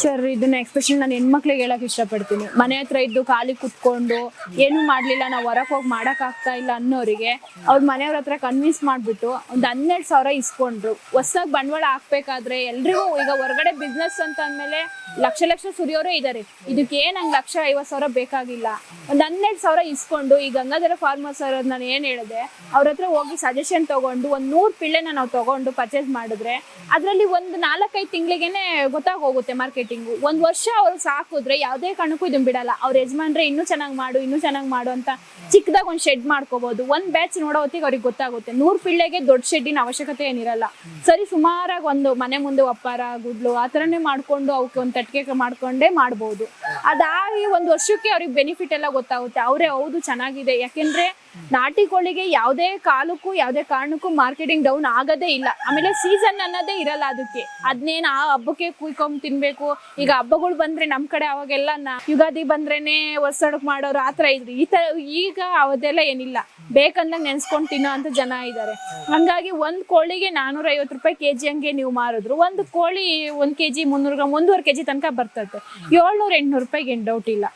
Sir ಇದನ್ನ expression ನಾನು ಹೆಣ್ಮಕ್ಳಿಗೆ ಹೇಳಕ್ ಇಷ್ಟಪಡ್ತೀನಿ. ಮನೆ ಹತ್ರ ಇದ್ದು ಖಾಲಿ ಕುತ್ಕೊಂಡು ಏನು ಮಾಡ್ಲಿಲ್ಲ, ನಾವು ಹೊರಗೆ ಹೋಗಿ ಮಾಡಕ್ ಆಗ್ತಾ ಇಲ್ಲ ಅನ್ನೋರಿಗೆ ಅವ್ರ ಮನೆಯವ್ರ ಹತ್ರ ಕನ್ವಿನ್ಸ್ ಮಾಡ್ಬಿಟ್ಟು ಒಂದು ಹನ್ನೆರಡು ಸಾವಿರ ಇಸ್ಕೊಂಡ್ರು. ಹೊಸದಾಗಿ ಬಂಡವಾಳ ಹಾಕ್ಬೇಕಾದ್ರೆ ಎಲ್ರಿಗೂ ಈಗ ಹೊರಗಡೆ ಬಿಸ್ನೆಸ್ ಅಂತ ಅಂದ್ಮೇಲೆ ಲಕ್ಷ ಲಕ್ಷ ಸುರಿಯೋರೇ ಇದ್ದಾರೆ ಇದಕ್ಕೆ ನಂಗೆ ಲಕ್ಷ ಐವತ್ತು ಸಾವಿರ ಬೇಕಾಗಿಲ್ಲ. ಒಂದು ಹನ್ನೆರಡು ಸಾವಿರ ಇಸ್ಕೊಂಡು ಈ ಗಂಗಾಧರ ಫಾರ್ಮರ್ಸ್ ಅವ್ರ ನಾನು ಏನ್ ಹೇಳಿದೆ, ಅವ್ರ ಹತ್ರ ಹೋಗಿ ಸಜೆಷನ್ ತಗೊಂಡು ಒಂದ್ ನೂರು ಪಿಳ್ಳೆನ ನಾವು ತಗೊಂಡು ಪರ್ಚೇಸ್ ಮಾಡಿದ್ರೆ ಅದರಲ್ಲಿ ಒಂದು ನಾಲ್ಕೈದು ತಿಂಗಳಿಗೆನೆ ಗೊತ್ತಾಗೋಗುತ್ತೆ ಮಾರ್ಕೆಟಿಂಗು ಒಂದ್ ವರ್ಷ ಅವ್ರು ಸಾಕಿದ್ರೆ ಯಾವುದೇ ಕಾರಣಕ್ಕೂ ಇದನ್ನ ಬಿಡಲ್ಲ. ಅವ್ರ ಯಜಮಾನ್ರೆ ಇನ್ನೂ ಚೆನ್ನಾಗಿ ಮಾಡು, ಇನ್ನೂ ಚೆನ್ನಾಗಿ ಮಾಡು ಅಂತ ಚಿಕ್ಕದಾಗ ಒಂದು ಶೆಡ್ ಮಾಡ್ಕೋಬಹುದು ಒಂದು ಬ್ಯಾಚ್ ನೋಡೋ ಹೊತ್ತಿಗೆ ಅವ್ರಿಗೆ ಗೊತ್ತಾಗುತ್ತೆ. ನೂರು ಪಿಳ್ಳೆಗೆ ದೊಡ್ಡ ಶೆಡ್ಡಿನ ಅವಶ್ಯಕತೆ ಏನಿರಲ್ಲ. ಸರಿ, ಸುಮಾರಾಗಿ ಒಂದು ಮನೆ ಮುಂದೆ ಒಪ್ಪಾರ, ಗುಡ್ಲು, ಆ ಥರನೇ ಮಾಡ್ಕೊಂಡು ಅವಕ್ಕೆ ಒಂದು ತಟ್ಟಿಗೆ ಮಾಡ್ಕೊಂಡೇ ಮಾಡ್ಬೋದು. ಅದಾಗಿ ಒಂದು ವರ್ಷಕ್ಕೆ ಅವ್ರಿಗೆ ಬೆನಿಫಿಟ್ ಎಲ್ಲ ಗೊತ್ತಾಗುತ್ತೆ. ಅವರೇ, ಹೌದು, ಚೆನ್ನಾಗಿದೆ. ಯಾಕೆಂದ್ರೆ ನಾಟಿ ಕೋಳಿಗೆ ಯಾವುದೇ ಕಾಲಕ್ಕೂ, ಯಾವುದೇ ಕಾರಣಕ್ಕೂ ಮಾರ್ಕೆಟಿಂಗ್ ಡೌನ್ ಆಗೋದೇ ಇಲ್ಲ. ಆಮೇಲೆ ಸೀಸನ್ ಅನ್ನೋದೇ ಇರಲ್ಲ ಅದಕ್ಕೆ. ಅದನ್ನೇನು ಆ ಹಬ್ಬಕ್ಕೆ ಕುಯ್ಕೊಂಡು ತಿನ್ಬೇಕು ಈಗ ಹಬ್ಬಗಳು ಬಂದ್ರೆ ನಮ್ ಕಡೆ ಅವಾಗೆಲ್ಲ ಯುಗಾದಿ ಬಂದ್ರೇನೆ ಹೊಸಡಕ್ ಮಾಡೋರು ಆತರ ಇದ್ರು. ಈ ತರ ಈಗ ಅವದೆಲ್ಲ ಏನಿಲ್ಲ. ಬೇಕಂದಾಗ ನೆನ್ಸ್ಕೊಂಡ್ ತಿನ್ನೋ ಅಂತ ಜನ ಇದ್ದಾರೆ ಹಂಗಾಗಿ ಒಂದ್ ಕೋಳಿಗೆ ನಾನೂರ ಐವತ್ತು ರೂಪಾಯಿ ಕೆಜಿ ಹಂಗೆ ನೀವು ಮಾರಿದ್ರು. ಒಂದು ಕೋಳಿ ಒಂದ್ ಕೆಜಿ ಮುನ್ನೂರು ಗ್ರಾಮ್ ಒಂದೂವರೆ ಕೆಜಿ ತನಕ ಬರ್ತದೆ. ಏಳ್ನೂರ ಎಂಟ್ನೂರು ರೂಪಾಯಿಗೆ ಏನ್ ಡೌಟ್ ಇಲ್ಲ.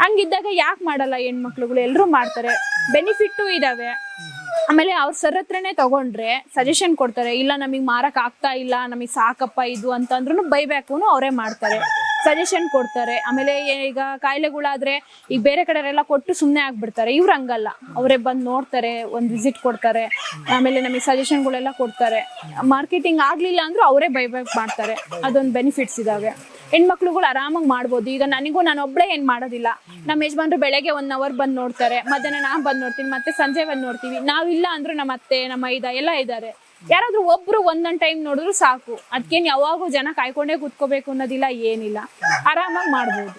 ಹಂಗಿದ್ದಾಗ ಯಾಕೆ ಮಾಡಲ್ಲ ಹೆಣ್ಮಕ್ಳುಗಳು? ಎಲ್ಲರೂ ಮಾಡ್ತಾರೆ. ಬೆನಿಫಿಟ್ಟು ಇದಾವೆ. ಆಮೇಲೆ ಅವ್ರ ಸರ್ ಹತ್ರನೇ ತಗೊಂಡ್ರೆ ಸಜೆಷನ್ ಕೊಡ್ತಾರೆ, ಇಲ್ಲ ನಮಗೆ ಮಾರಕ್ ಆಗ್ತಾ ಇಲ್ಲ, ನಮಗೆ ಸಾಕಪ್ಪ ಇದು ಅಂತಂದ್ರೂ ಬೈಬ್ಯಾಕು ಅವರೇ ಮಾಡ್ತಾರೆ. ಸಜೆಷನ್ ಕೊಡ್ತಾರೆ, ಆಮೇಲೆ ಈಗ ಕಾಯಿಲೆಗಳಾದ್ರೆ ಈಗ ಬೇರೆ ಕಡೆಯವರೆಲ್ಲ ಕೊಟ್ಟು ಸುಮ್ಮನೆ ಆಗ್ಬಿಡ್ತಾರೆ. ಇವ್ರು ಹಂಗಲ್ಲ. ಅವರೇ ಬಂದು ನೋಡ್ತಾರೆ, ಒಂದು ವಿಸಿಟ್ ಕೊಡ್ತಾರೆ, ಆಮೇಲೆ ನಮಗೆ ಸಜೆಷನ್ಗಳೆಲ್ಲ ಕೊಡ್ತಾರೆ. ಮಾರ್ಕೆಟಿಂಗ್ ಆಗ್ಲಿಲ್ಲ ಅಂದ್ರೂ ಅವರೇ ಬೈಬ್ಯಾಕ್ ಮಾಡ್ತಾರೆ. ಅದೊಂದು ಬೆನಿಫಿಟ್ಸ್ ಇದಾವೆ. ಹೆಣ್ಮಕ್ಳುಗಳು ಆರಾಮಾಗಿ ಮಾಡ್ಬೋದು. ಈಗ ನನಗೂ ನಾನು ಒಬ್ಳೆ ಏನು ಮಾಡೋದಿಲ್ಲ. ನಮ್ಮ ಯಜಮಾನ್ರು ಬೆಳಗ್ಗೆ ಒನ್ ಅವರ್ ಬಂದು ನೋಡ್ತಾರೆ. ಮಧ್ಯಾಹ್ನ ನಾನು ಬಂದು ನೋಡ್ತೀನಿ. ಮತ್ತೆ ಸಂಜೆ ಬಂದು ನೋಡ್ತೀವಿ. ನಾವಿಲ್ಲ ಅಂದ್ರೂ ನಮ್ಮ ಅತ್ತೆ ನಮ್ಮ ಐದ ಎಲ್ಲ ಇದ್ದಾರೆ ಯಾರಾದ್ರೂ ಒಬ್ರು ಒಂದೊಂದ್ ಟೈಮ್ ನೋಡಿದ್ರು ಸಾಕು. ಅದಕ್ಕೇನು ಯಾವಾಗೂ ಜನ ಕಾಯ್ಕೊಂಡೇ ಕೂತ್ಕೋಬೇಕು ಅನ್ನೋದಿಲ್ಲ ಏನಿಲ್ಲ. ಆರಾಮಾಗಿ ಮಾಡ್ಬೋದು.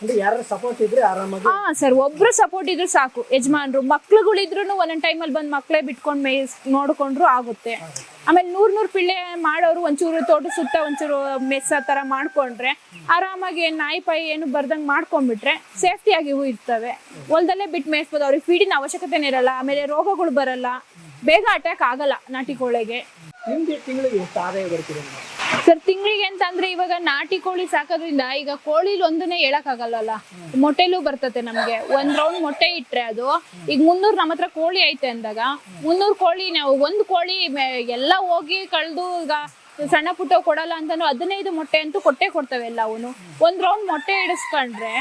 ಅಂದ್ರೆ ಯಾರು ಸಪೋರ್ಟ್ ಇದ್ರೆ ಆರಾಮಾಗಿ ಹಾ ಸರ್. ಒಬ್ರು ಸಪೋರ್ಟ್ ಇದ್ರು ಸಾಕು. ಯಜಮಾನ್ರು ಮಕ್ಳುಗಳಿದ್ರು ಒಂದೊಂದ್ ಟೈಮಲ್ಲಿ ಬಂದು ಮಕ್ಳೇ ಬಿಟ್ಕೊಂಡ್ ಮೇ ನೋಡ್ಕೊಂಡ್ರು ಆಗುತ್ತೆ. ಆಮೇಲೆ ನೂರ್ ನೂರ್ ಪಿಳ್ಳೆ ಮಾಡೋರು ಒಂಚೂರು ತೋಟ ಸುತ್ತ ಒಂಚೂರು ಮೆಸ್ ತರ ಮಾಡ್ಕೊಂಡ್ರೆ ಆರಾಮಾಗಿ ನಾಯಿ ಪಾಯಿ ಏನು ಬರ್ದಂಗ್ ಮಾಡ್ಕೊಂಡ್ಬಿಟ್ರೆ ಸೇಫ್ಟಿಯಾಗಿ ಹೂ ಇರ್ತವೆ ಹೊಲದಲ್ಲೇ ಬಿಟ್ಟು ಮೇಯಿಸ್ಬೋದು, ಅವ್ರಿಗೆ ಫೀಡಿನ ಅವಶ್ಯಕತೆನೇ ಇರಲ್ಲ, ಆಮೇಲೆ ರೋಗಗಳು ಬರಲ್ಲ, ಬೇಗ ಅಟ್ಯಾಕ್ ಆಗಲ್ಲ ನಾಟಿ ಕೋಳೆಗೆ ನಿಮ್ಗೆ ತಿಂಗಳಿಗೆ ಎಷ್ಟು ಆದಾಯ? ಸರ್ ತಿಂಗಳಿಗೆ ಅಂತ ಅಂದ್ರೆ ಇವಾಗ ನಾಟಿ ಕೋಳಿ ಸಾಕೋದ್ರಿಂದ ಈಗ ಕೋಳಿಲ್ ಒಂದನ್ನೇ ಆಗಲ್ಲಲ್ಲ ಮೊಟ್ಟೆಲೂ ಬರ್ತತೆ ನಮ್ಗೆ. ಒಂದ್ ರೌಂಡ್ ಮೊಟ್ಟೆ ಇಟ್ರೆ ಅದು. ಈಗ ಮುನ್ನೂರ್ ನಮ್ಮ ಹತ್ರ ಕೋಳಿ ಐತೆ ಅಂದಾಗ, ಮುನ್ನೂರ್ ಕೋಳಿ ನಾವು, ಒಂದ್ ಕೋಳಿ ಎಲ್ಲ ಹೋಗಿ ಕಳ್ದು ಈಗ ಸಣ್ಣ ಪುಟ್ಟ ಕೊಡಲ್ಲ ಅಂತಾನು ಹದಿನೈದು ಮೊಟ್ಟೆ ಅಂತೂ ಕೊಟ್ಟೆ ಕೊಡ್ತವೆ ಎಲ್ಲವನು ಒಂದ್ ರೌಂಡ್ ಮೊಟ್ಟೆ ಇಡಿಸ್ಕೊಂಡ್ರೆ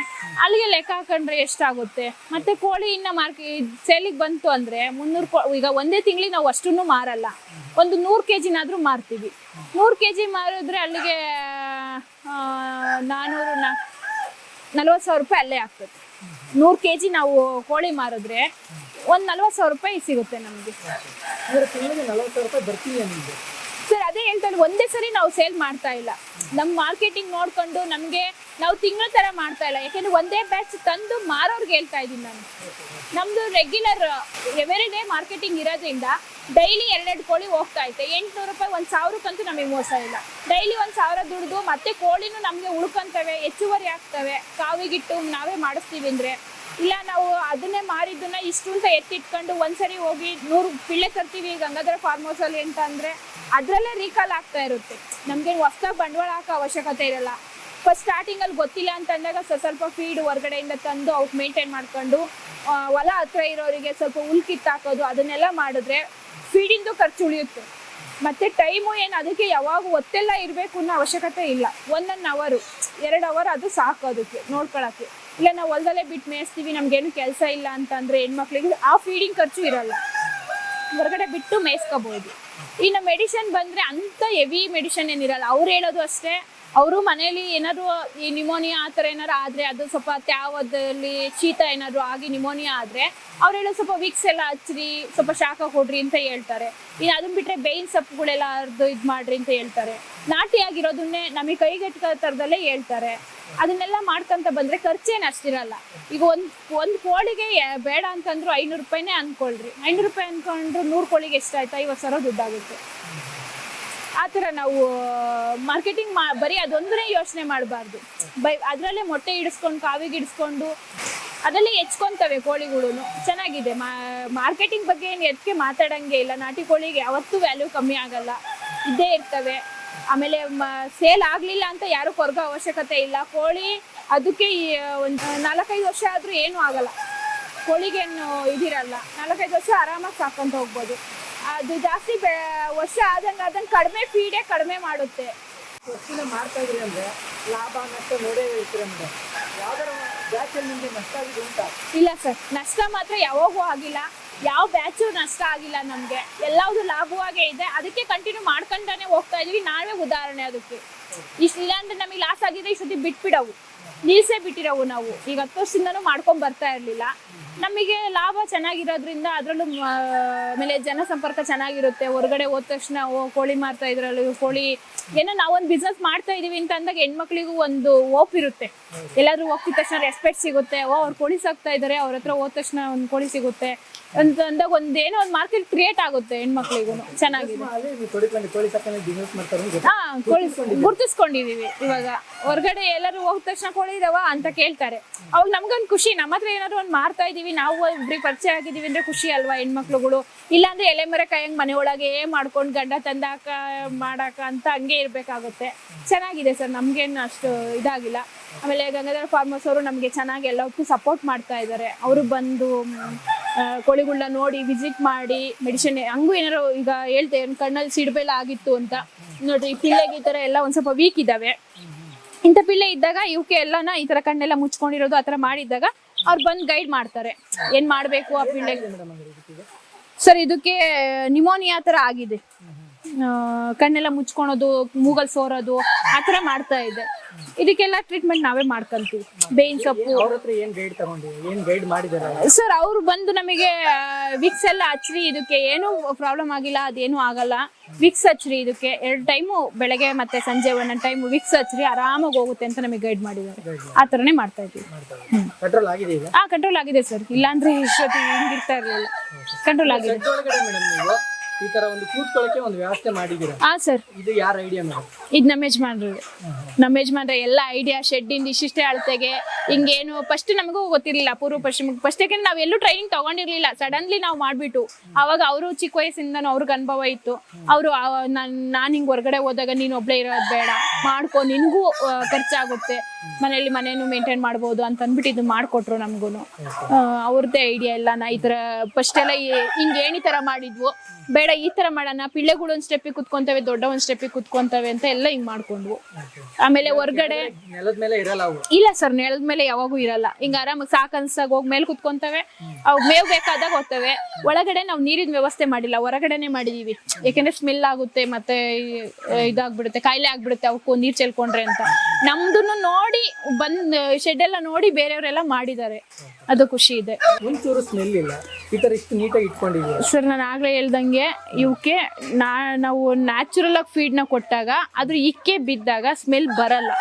ಅಲ್ಲಿಗೆ ಲೆಕ್ಕ ಹಾಕೊಂಡ್ರೆ ಎಷ್ಟಾಗುತ್ತೆ? ಮತ್ತೆ ಕೋಳಿ ಇನ್ನ ಮಾರ್ಕೆ ಸೇಲಿಗೆ ಬಂತು ಅಂದ್ರೆ ಮುನ್ನೂರು ಈಗ ಒಂದೇ ತಿಂಗಳಿಗೆ ನಾವು ಅಷ್ಟನ್ನು ಮಾರಲ್ಲ. ಒಂದು ನೂರು ಕೆ ಜಿನಾದ್ರೂ ಮಾರ್ತೀವಿ. ನೂರು ಕೆ ಜಿ ಮಾರಿದ್ರೆ ಅಲ್ಲಿಗೆ ನಾನೂರು ನಲ್ವತ್ತು ಸಾವಿರ ರೂಪಾಯಿ ಅಲ್ಲೇ ಆಗ್ತದೆ. ನೂರು ಕೆ ಜಿ ನಾವು ಕೋಳಿ ಮಾರಿದ್ರೆ ಒಂದು ನಲ್ವತ್ತು ಸಾವಿರ ರೂಪಾಯಿ ಸಿಗುತ್ತೆ ನಮಗೆ? ಸರ್, ಅದೇ ಹೇಳ್ತಾರೆ ಒಂದೇ ಸರಿ ನಾವು ಸೇಲ್ ಮಾಡ್ತಾ ಇಲ್ಲ. ನಮ್ಮ ಮಾರ್ಕೆಟಿಂಗ್ ನೋಡ್ಕೊಂಡು ನಮಗೆ ನಾವು ತಿಂಗಳ ತರ ಮಾಡ್ತಾ ಇಲ್ಲ. ಯಾಕೆಂದ್ರೆ ಒಂದೇ ಬ್ಯಾಚ್ ತಂದು ಮಾರೋರ್ಗೆ ಹೇಳ್ತಾ ಇದ್ದೀನಿ ನಾನು. ನಮ್ದು ರೆಗ್ಯುಲರ್ ಎವರಿ ಡೇ ಮಾರ್ಕೆಟಿಂಗ್ ಇರೋದ್ರಿಂದ ಡೈಲಿ ಎರಡೆರಡು ಕೋಳಿ ಹೋಗ್ತಾ ಐತೆ. ಎಂಟ್ನೂರು ರೂಪಾಯಿ ಒಂದು ಸಾವಿರಕ್ಕಂತೂ ನಮಗೆ ಮೋಸ ಇಲ್ಲ. ಡೈಲಿ ಒಂದು ಸಾವಿರ ದುಡ್ದು ಮತ್ತೆ ಕೋಳಿನೂ ನಮಗೆ ಉಳ್ಕೊಂತವೆ, ಹೆಚ್ಚುವರಿ ಆಗ್ತವೆ. ಕಾವಿಗಿಟ್ಟು ನಾವೇ ಮಾಡಿಸ್ತೀವಿ ಅಂದ್ರೆ. ಇಲ್ಲ, ನಾವು ಅದನ್ನೇ ಮಾರಿದ್ದನ್ನ ಇಷ್ಟು ಅಂತ ಎತ್ತಿಟ್ಕೊಂಡು ಒಂದ್ಸರಿ ಹೋಗಿ ನೂರು, ಪಿಳ್ಳೆ ತರ್ತೀವಿ ಗಂಗಾಧರ ಫಾರ್ಮ್ ಹೌಸ್ ಅಲ್ಲಿ ಅಂತ ಅಂದ್ರೆ. ಅದ್ರಲ್ಲೇ ರೀಕಾಲ್ ಆಗ್ತಾ ಇರುತ್ತೆ. ನಮ್ಗೆ ಹೊಸದಾಗಿ ಬಂಡವಾಳ ಹಾಕೋ ಅವಶ್ಯಕತೆ ಇರಲ್ಲ. ಫಸ್ಟ್ ಸ್ಟಾರ್ಟಿಂಗ್ ಅಲ್ಲಿ ಗೊತ್ತಿಲ್ಲ ಅಂತ ಅಂದಾಗ ಸ್ವಲ್ಪ ಫೀಡ್ ಹೊರಗಡೆಯಿಂದ ತಂದು ಅವ್ಕೆ ಮೇಂಟೈನ್ ಮಾಡ್ಕೊಂಡು ಹೊಲ ಹತ್ರ ಇರೋರಿಗೆ ಸ್ವಲ್ಪ ಹುಲ್ ಕಿತ್ತಾಕೋದು ಅದನ್ನೆಲ್ಲ ಮಾಡಿದ್ರೆ ಫೀಡಿಂದು ಖರ್ಚು ಉಳಿಯುತ್ತೆ. ಮತ್ತೆ ಟೈಮು ಏನು ಅದಕ್ಕೆ ಯಾವಾಗ ಒತ್ತೆಲ್ಲ ಇರಬೇಕು ಅನ್ನೋ ಅವಶ್ಯಕತೆ ಇಲ್ಲ. ಒಂದೊಂದು ಅವರು ಎರಡು ಅವರ್ ಅದು ಸಾಕು ಅದಕ್ಕೆ ನೋಡ್ಕೊಳಕ್ಕೆ. ಇಲ್ಲ ನಾವು ಹೊಲದಲ್ಲೇ ಬಿಟ್ಟು ಮೇಯಿಸ್ತೀವಿ, ನಮ್ಗೇನು ಕೆಲಸ ಇಲ್ಲ ಅಂತಂದ್ರೆ ಹೆಣ್ಮಕ್ಳಿಗೆ ಆ ಫೀಡಿಂಗ್ ಖರ್ಚು ಇರಲ್ಲ. ಹೊರಗಡೆ ಬಿಟ್ಟು ಮೇಯಿಸ್ಕೋಬಹುದು ಇನ್ನು ಮೆಡಿಷನ್ ಬಂದ್ರೆ ಅಂತ ಹೆವಿ ಮೆಡಿಷನ್ ಏನಿರಲ್ಲ ಅವ್ರು ಹೇಳೋದು ಅಷ್ಟೇ. ಅವರು ಮನೆಯಲ್ಲಿ ಏನಾದ್ರು ಈ ನಿಮೋನಿಯಾ ಆ ಥರ ಏನಾರು ಆದರೆ ಅದು ಸ್ವಲ್ಪ ತ್ಯಾವದಲ್ಲಿ ಶೀತ ಏನಾದ್ರು ಆಗಿ ನಿಮೋನಿಯಾ ಆದರೆ ಅವ್ರು ಹೇಳೋ ಸ್ವಲ್ಪ ವಿಕ್ಸ್ ಎಲ್ಲ ಹಚ್ಚ್ರಿ ಸ್ವಲ್ಪ ಶಾಖ ಕೊಡ್ರಿ ಅಂತ ಹೇಳ್ತಾರೆ. ಇನ್ನು ಅದನ್ನ ಬಿಟ್ರೆ ಬೇಯಿನ ಸೊಪ್ಪುಗಳೆಲ್ಲ ಅರ್ದು ಇದು ಮಾಡ್ರಿ ಅಂತ ಹೇಳ್ತಾರೆ. ನಾಟಿಯಾಗಿರೋದನ್ನೇ ನಮಗೆ ಕೈಗೆಟ್ಕೋ ಥರದಲ್ಲೇ ಹೇಳ್ತಾರೆ. ಅದನ್ನೆಲ್ಲ ಮಾಡ್ಕೊಂತ ಬಂದ್ರೆ ಖರ್ಚೇನು ಅಷ್ಟಿರಲ್ಲ. ಈಗ ಒಂದ್ ಒಂದ್ ಕೋಳಿಗೆ ಬೇಡ ಅಂತಂದ್ರು ಐನೂರು ರೂಪಾಯಿನೇ ಅನ್ಕೊಳ್ರಿ. ಐನೂರು ರೂಪಾಯಿ ಅನ್ಕೊಂಡ್ರು ನೂರು ಕೋಳಿಗೆ ಎಷ್ಟಾಯ್ತು? ಐವತ್ತು ಸಾವಿರ ದುಡ್ಡಾಗುತ್ತೆ. ಆ ಥರ ನಾವು ಮಾರ್ಕೆಟಿಂಗ್ ಮಾ, ಬರೀ ಅದೊಂದನ್ನೇ ಯೋಚನೆ ಮಾಡಬಾರ್ದು. ಬೈ, ಅದರಲ್ಲೇ ಮೊಟ್ಟೆ ಇಡಿಸ್ಕೊಂಡು ಕಾವಿಗೆ ಇಡಿಸ್ಕೊಂಡು ಅದರಲ್ಲಿ ಹೆಚ್ಕೊಂತವೆ ಕೋಳಿಗಳು ಚೆನ್ನಾಗಿದೆ. ಮಾರ್ಕೆಟಿಂಗ್ ಬಗ್ಗೆ ಏನು ಎದಕ್ಕೆ ಮಾತಾಡಂಗೆ ಇಲ್ಲ. ನಾಟಿ ಕೋಳಿಗೆ ಯಾವತ್ತೂ ವ್ಯಾಲ್ಯೂ ಕಮ್ಮಿ ಆಗಲ್ಲ. ಇದ್ದೇ ಇರ್ತವೆ. ಆಮೇಲೆ ಸೇಲ್ ಆಗಲಿಲ್ಲ ಅಂತ ಯಾರು ಕೊರಗೋ ಅವಶ್ಯಕತೆ ಇಲ್ಲ. ಕೋಳಿ ಅದಕ್ಕೆ ಒಂದು ನಾಲ್ಕೈದು ವರ್ಷ ಆದ್ರೂ ಏನು ಆಗಲ್ಲ. ಕೋಳಿಗೇನು ಇದಿರಲ್ಲ. ನಾಲ್ಕೈದು ವರ್ಷ ಆರಾಮಾಗಿ ಸಾಕೊಂತ ಹೋಗ್ಬೋದು. ಅದು ಜಾಸ್ತಿ ವರ್ಷ ಆದಂಗೆ ಆದಂಗೆ ಕಡಿಮೆ ಫೀಡೇ ಕಡಿಮೆ ಮಾಡುತ್ತೆ. ವರ್ಷಿನ ಮಾಡ್ತಾ ಇದ್ರಿ ಅಂದ್ರೆ ಲಾಭ ನಷ್ಟ ನೋಡೇ ಇರ್ತೀರ ಮೇಡಮ್? ಯಾವ್ದಾರ ಬ್ಯಾಚಲ್ಲಿ ನಿಮಗೆ ನಷ್ಟ ಆಗಿದೆ ಉಂಟಾ ಇಲ್ಲ ಸರ್ ನಷ್ಟ ಮಾತ್ರ ಯಾವಾಗೂ ಆಗಿಲ್ಲ. ಯಾವ ಬ್ಯಾಚು ನಷ್ಟ ಆಗಿಲ್ಲ ನಮಗೆ. ಎಲ್ಲವುದು ಲಾಭವಾಗೇ ಇದೆ. ಅದಕ್ಕೆ ಕಂಟಿನ್ಯೂ ಮಾಡ್ಕೊಂಡಾನೆ ಹೋಗ್ತಾ ಇದೀವಿ. ನಾವೇ ಉದಾಹರಣೆ ಅದಕ್ಕೆ. ಇಷ್ಟು ಇಲ್ಲಾಂದ್ರೆ ನಮಗೆ ಲಾಸ್ ಆಗಿದ್ರೆ ಇಷ್ಟೊತ್ತಿ ಬಿಟ್ಬಿಡವು. ನಿಲ್ಸೇ ಬಿಟ್ಟಿರವು ನಾವು. ಈಗ ಹತ್ತು ವರ್ಷದಿಂದನೂ ಮಾಡ್ಕೊಂಡ್ ಬರ್ತಾ ಇರ್ಲಿಲ್ಲ. ನಮಗೆ ಲಾಭ ಚೆನ್ನಾಗಿರೋದ್ರಿಂದ ಅದರಲ್ಲೂ ಆಮೇಲೆ ಜನಸಂಪರ್ಕ ಚೆನ್ನಾಗಿರುತ್ತೆ. ಹೊರಗಡೆ ಹೋದ ತಕ್ಷಣ ಓ ಕೋಳಿ ಮಾರ್ತಾ ಇದ್ರಲ್ಲಿ ಕೋಳಿ. ಏನೋ ನಾವೊಂದು ಬಿಸ್ನೆಸ್ ಮಾಡ್ತಾ ಇದೀವಿ ಅಂತ ಅಂದಾಗ ಹೆಣ್ಮಕ್ಳಿಗೂ ಒಂದು ಓಪ್ ಇರುತ್ತೆ. ಎಲ್ಲಾದ್ರೂ ಹೋಗ್ತಿದ ತಕ್ಷಣ ರೆಸ್ಪೆಕ್ಟ್ ಸಿಗುತ್ತೆ. ಓ ಅವ್ರು ಕೋಳಿ ಸಾಕ್ತಾ ಇದಾರೆ ಅವ್ರ ಹತ್ರ ಹೋದ ತಕ್ಷಣ ಒಂದು ಕೋಳಿ ಸಿಗುತ್ತೆ ಅಂತ ಅಂದಾಗ ಒಂದ್ ಏನೋ ಒಂದು ಮಾರ್ಕೆಟ್ ಕ್ರಿಯೇಟ್ ಆಗುತ್ತೆ ಹೆಣ್ಮಕ್ಳಿಗೂ ಚೆನ್ನಾಗಿದೆ. ಹಾ ಕೋಳಿ ಗುರ್ತಿಸ್ಕೊಂಡಿದೀವಿ ಇವಾಗ ಹೊರಗಡೆ ಎಲ್ಲರೂ ಹೋದ ತಕ್ಷಣ ಕೋಳಿ ಇದಾವ ಅಂತ ಕೇಳ್ತಾರೆ. ಅವಾಗ ನಮ್ಗೊಂದು ಖುಷಿ ನಮ್ಮ ಹತ್ರ ಏನಾದ್ರು ಒಂದು ಮಾರ್ತಾ ಇದೀವಿ, ನಾವು ಒಬ್ರಿಗೆ ಪರಿಚಯ ಆಗಿದೀವಿ ಅಂದ್ರೆ ಖುಷಿ ಅಲ್ವಾ ಹೆಣ್ಮಕ್ಳುಗಳು? ಇಲ್ಲಾಂದ್ರೆ ಎಲೆ ಮರ ಕೈಯಂಗ್ ಮನೆ ಒಳಗೆ ಮಾಡ್ಕೊಂಡು ಗಂಡ ತಂದಾಕ, ಮಾಡಾಕ ಅಂತ ಹಂಗೆ ಇರ್ಬೇಕಾಗುತ್ತೆ. ಚೆನ್ನಾಗಿದೆ ಸರ್, ನಮ್ಗೇನು ಅಷ್ಟು ಇದಾಗಿಲ್ಲ. ಆಮೇಲೆ ಗಂಗಾಧರ ಫಾರ್ಮರ್ಸ್ ಅವರು ನಮಗೆ ಚೆನ್ನಾಗಿ ಎಲ್ಲವಕ್ಕೂ ಸಪೋರ್ಟ್ ಮಾಡ್ತಾ ಇದ್ದಾರೆ ಅವರು ಬಂದು ಕೋಳಿಗಳನ್ನ ನೋಡಿ ವಿಸಿಟ್ ಮಾಡಿ ಮೆಡಿಸಿನ್ ಹಂಗೂ ಏನಾರು ಈಗ ಹೇಳ್ತೇವೆ ಕಣ್ಣಲ್ಲಿ ಸಿಡ್ಬೆಲ್ಲ ಆಗಿತ್ತು ಅಂತ. ನೋಡ್ರಿ ಪಿಳ್ಳೆಗೆ ಈ ತರ ಎಲ್ಲ ಒಂದ್ ಸ್ವಲ್ಪ ವೀಕ್ ಇದಾವೆ. ಇಂಥ ಪಿಳ್ಳೆ ಇದ್ದಾಗ ಇವಕ್ಕೆ ಎಲ್ಲಾನ ಈ ತರ ಕಣ್ಣೆಲ್ಲ ಮುಚ್ಕೊಂಡಿರೋದು ಆತರ ತರ ಮಾಡಿದ್ದಾಗ ಅವ್ರು ಬಂದು ಗೈಡ್ ಮಾಡ್ತಾರೆ. ಏನ್ ಮಾಡ್ಬೇಕು ಆ ಪಿಳ್ಳೆಗೆ ಸರ್, ಇದಕ್ಕೆ ನಿಮೋನಿಯಾ ತರ ಆಗಿದೆ. ಕಣ್ಣೆಲ್ಲ ಮುಚ್ಕೊಳೋದು ಮೂಗಲ್ ಸೋರೋದು ಆ ತರ ಮಾಡ್ತಾ ಇದೆ ಇದಕ್ಕೆಲ್ಲ ಟ್ರೀಟ್ಮೆಂಟ್ ನಾವೇ ಮಾಡ್ಕೊಂತೀವಿ. ಬೇವಿನ ಸೊಪ್ಪು. ಅವ್ರ ಹತ್ರ ಏನ್ ಗೈಡ್ ತಗೊಂಡಿ ಏನ್ ಗೈಡ್ ಮಾಡಿದಾರೆ? ಸರ್ ಅವ್ರು ಬಂದು ನಮಗೆ ವಿಕ್ಸ್ ಎಲ್ಲ ಹಚ್ರಿ ಇದಕ್ಕೆ. ಏನು ಪ್ರಾಬ್ಲಮ್ ಆಗಿಲ್ಲ ಅದೇನು ಆಗಲ್ಲ. ವಿಕ್ಸ್ ಹಚ್ರಿ ಇದಕ್ಕೆ. ಎರಡು ಟೈಮು ಬೆಳಗ್ಗೆ ಮತ್ತೆ ಸಂಜೆ ಒಂದೊಂದು ಟೈಮ್ ವಿಕ್ಸ್ ಹಚ್ರಿ ಆರಾಮಾಗಿ ಹೋಗುತ್ತೆ ಅಂತ ನಮಗೆ ಗೈಡ್ ಮಾಡಿದ್ದಾರೆ. ಆ ಥರನೇ ಮಾಡ್ತಾ ಇದ್ವಿ ಕಂಟ್ರೋಲ್ ಆಗಿದೆ ಈಗ? ಆ ಕಂಟ್ರೋಲ್ ಆಗಿದೆ ಸರ್. ಇಲ್ಲಾಂದ್ರೆ ಇಷ್ಟೊತ್ತಿಗೆ ಹಿಂಗಿರ್ತಾ ಇರಲಿಲ್ಲ. ಕಂಟ್ರೋಲ್ ಆಗಿದೆ. ಈ ತರ ಒಂದು ಕೂತ್ಕೊಳ್ಳಕ್ಕೆ ಒಂದು ವ್ಯವಸ್ಥೆ ಮಾಡಿದ್ದೀರಾ? ಹಾ ಸರ್. ಇದು ಯಾರ ಐಡಿಯಾ ಮೇಡಮ್? ಇದು ನಮ್ಮ ಯಜಮಾನ್ರು. ನಮ್ಮ ಯಜಮಾನ್ರ ಎಲ್ಲ ಐಡಿಯಾ ಶೆಡ್ಡಿಂದ ಇಷ್ಟಿಷ್ಟೇ ಅಳತೆಗೆ ಹಿಂಗೇನು ಫಸ್ಟ್ ನಮಗೂ ಗೊತ್ತಿರಲಿಲ್ಲ ಪೂರ್ವ ಪಶ್ಚಿಮ ಫಸ್ಟ್ ಯಾಕಂದ್ರೆ ನಾವು ಎಲ್ಲೂ ಟ್ರೈನಿಂಗ್ ತಗೊಂಡಿರ್ಲಿಲ್ಲ. ಸಡನ್ಲಿ ನಾವು ಮಾಡ್ಬಿಟ್ಟು ಅವಾಗ ಅವರು ಚಿಕ್ಕ ವಯಸ್ಸಿಂದನೂ ಅವ್ರಿಗೆ ಅನುಭವ ಇತ್ತು. ಅವರು ನಾನು ನಾನು ಹಿಂಗೆ ಹೊರಗಡೆ ಹೋದಾಗ ನೀನು ಒಬ್ಳೆ ಇರೋದು ಬೇಡ. ಮಾಡ್ಕೊ ನಿನ್ಗೂ ಖರ್ಚಾಗುತ್ತೆ. ಮನೆಯಲ್ಲಿ ಮನೇನು ಮೇಂಟೈನ್ ಮಾಡ್ಬೋದು ಅಂತ ಅಂದ್ಬಿಟ್ಟು ಇದು ಮಾಡಿಕೊಟ್ರು ನಮಗೂ ಅವ್ರದ್ದೇ ಐಡಿಯಾ ಎಲ್ಲ ನಾ ಈ ಥರ ಫಸ್ಟ್ ಎಲ್ಲ ಹಿಂಗೆ ಏಣಿ ಥರ ಮಾಡಿದ್ವು. ಬೇಡ ಈ ತರ ಮಾಡೋಣ. ಪಿಳ್ಳೆಗಳು ಒಂದ್ ಸ್ಟೆಪ್ ಕುತ್ಕೊಂತವೆ ದೊಡ್ಡ ಒಂದ್ ಸ್ಟೆಪ್ ಕುತ್ಕೊಂತವೆ ಅಂತ ಎಲ್ಲ ಹಿಂಗ್ ಮಾಡ್ಕೊಂಡ್ವು. ಆಮೇಲೆ ಹೊರ್ಗಡೆ ನೆಲದ ಮೇಲೆ ಇರಲ್ಲ ಅವು. ಇಲ್ಲ ಸರ್ ನೆಲದ ಮೇಲೆ ಯಾವಾಗೂ ಇರಲ್ಲ. ಹಿಂಗ ಆರಾಮಾಗಿ ಸಾಕ್ ಅನ್ಸಾಗ ಹೋಗಿ ಮೇಲೆ ಕುತ್ಕೊಂತವೆ. ಅವ್ ಮೇವ್ ಬೇಕಾದಾಗ ಹೋಗ್ತವೆ. ಒಳಗಡೆ ನಾವು ನೀರಿನ ವ್ಯವಸ್ಥೆ ಮಾಡಿಲ್ಲ. ಹೊರಗಡೆನೆ ಮಾಡಿದೀವಿ. ಯಾಕೆಂದ್ರೆ ಸ್ಮೆಲ್ ಆಗುತ್ತೆ ಮತ್ತೆ ಇದಾಗ್ಬಿಡುತ್ತೆ ಕಾಯಿಲೆ ಆಗ್ಬಿಡುತ್ತೆ ಅವಕ್ಕೂ ನೀರ್ ಚೆಲ್ಕೊಂಡ್ರೆ ಅಂತ. ನಮ್ದನ್ನು ನೋಡಿ ಬಂದ್ ಶೆಡ್ ಎಲ್ಲ ನೋಡಿ ಬೇರೆಯವರೆಲ್ಲ ಮಾಡಿದ್ದಾರೆ. ಅದು ಖುಷಿ ಇದೆ. ಒಂಚೂರು ಸ್ಮೆಲ್ ಇಲ್ಲ. ಈ ತರ ಇಷ್ಟು ನೀಟಾಗಿ ಇಟ್ಕೊಂಡಿದ್ದೀವಿ ಸರ್ ನಾನು ಆಗ್ಲೇ ಹೇಳ್ದಂಗೆ ಇವಕ್ಕೆ ನಾ, ನಾವು ನ್ಯಾಚುರಲ್ ಆಗಿ ಫೀಡ್ನ ಕೊಟ್ಟಾಗ ಅದ್ರ ಇಕ್ಕೆ ಬಿದ್ದಾಗ ಸ್ಮೆಲ್ ಬರಲ್ಲ.